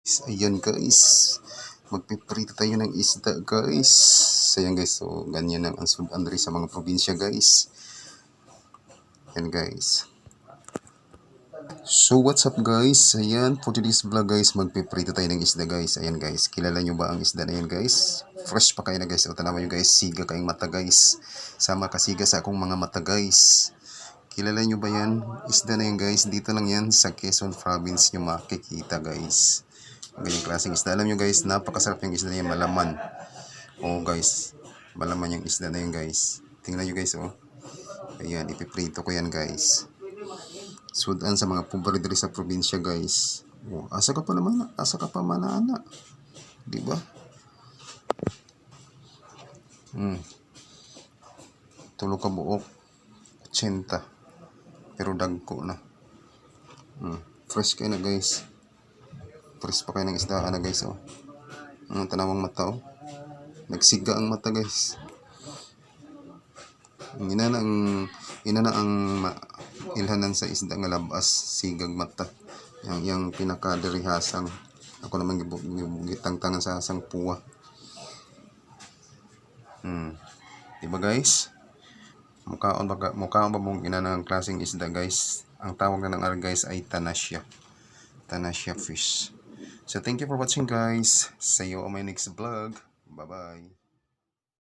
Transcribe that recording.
Ayan guys. Magpiprito tayo ng isda guys. Ayan guys. So ganyan ang ansud andre sa mga probinsya guys. Ayan guys. So what's up guys? Ayan, for today's vlog guys, magpiprito tayo ng isda guys. Ayan guys, kilala nyo ba ang isda na yan guys? Fresh pa kayo na guys. O tanawa nyo guys, siga kayong mata guys. Sama kasiga sa akong mga mata guys. Kilala nyo ba yan? Isda na yan guys. Dito lang yan sa Quezon Province nyo makikita guys. Ganyang klaseng isda. Alam nyo guys, napakasarap yung isda na yan. Malaman. Oo guys, malaman yung isda na yan guys. Tingnan nyo guys oh. Ayan, ipiprito ko yan guys. Sudan sa mga pumbari sa probinsya guys. Oh, asa ka pa naman, asa ka pa manana. Di ba? Hmm. Tulo ka buok. 80. Pero dagko na. Hmm. Fresh kayo na guys. Fresh pa kayo ng isda na guys oh. Ang tanawang mata oh. Nagsiga ang mata guys. Ina na ang ina na ang ilhanan sa isda nga labas sigag mata. Yang yang pinakadirihasang ako naman gibu- gibugitang tangan sa asang puwa. Hmm. Diba guys? Mukhaon ba mukhaon ba mong ina ng klaseng isda guys? Ang tawag na ng ar guys ay tanasya. Tanasya fish. So thank you for watching guys. See you on my next vlog. Bye bye.